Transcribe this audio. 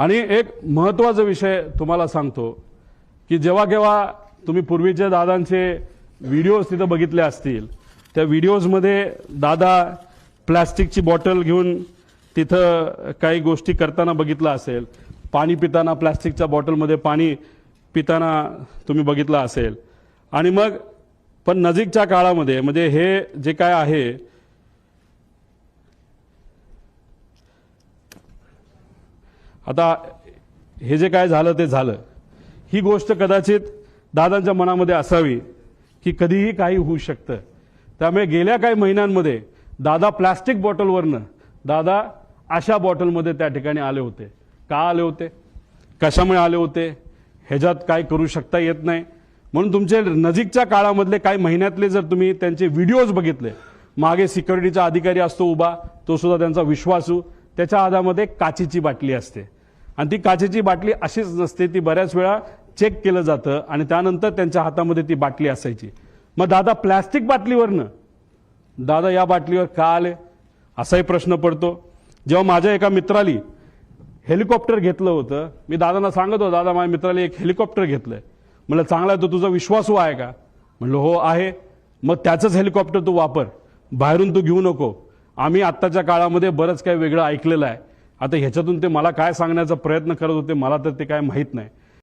आणि एक महत्त्वाचा विषय तुम्हाला सांगतो की जेव्हा केव्हा तुम्ही पूर्वीच्या दादांचे व्हिडिओज तिथं बघितले असतील त्या व्हिडिओजमध्ये दादा प्लॅस्टिकची बॉटल घेऊन तिथं काही गोष्टी करताना बघितलं असेल पाणी पिताना प्लॅस्टिकच्या बॉटलमध्ये पाणी पिताना तुम्ही बघितलं असेल. आणि मग पण नजीकच्या काळामध्ये म्हणजे हे जे काय आहे आता हे जे काय झालं ते झालं. ही गोष्ट कदाचित दादांच्या मनामध्ये असावी की कधीही काही होऊ शकतं. त्यामुळे गेल्या काही महिन्यांमध्ये दादा प्लॅस्टिक बॉटलवरनं दादा अशा बॉटलमध्ये त्या ठिकाणी आले होते. का आले होते? कशामुळे आले होते? ह्याच्यात काय करू शकता येत नाही. म्हणून तुमचे नजीकच्या काळामधले काही महिन्यातले जर तुम्ही त्यांचे व्हिडिओज बघितले मागे सिक्युरिटीचा अधिकारी असतो उभा तो सुद्धा त्यांचा विश्वासू. त्याच्या हातामध्ये काचेची बाटली असते. आणि ती काचेची बाटली अशीच नसते ती बऱ्याच वेळा चेक केलं जातं आणि त्यानंतर त्यांच्या हातामध्ये ती बाटली असायची. मग दादा प्लॅस्टिक बाटलीवरनं दादा या बाटलीवर का आले? असाही प्रश्न पडतो. जेव्हा माझ्या एका मित्राली हेलिकॉप्टर घेतलं होतं मी दादांना सांगत होतो दादा माझ्या मित्राला एक हेलिकॉप्टर घेतलं आहे म्हणलं चांगला आहे तो तुझा विश्वासू आहे का? म्हणलं हो आहे. मग त्याचंच हेलिकॉप्टर तू वापर. बाहेरून तू घेऊ नको. आम्ही आत्ताच्या काळामध्ये बरंच काही वेगळं ऐकलेलं आहे. आता ह्याच्यातून ते मला काय सांगण्याचा प्रयत्न करत होते मला तर ते काय माहीत नाही.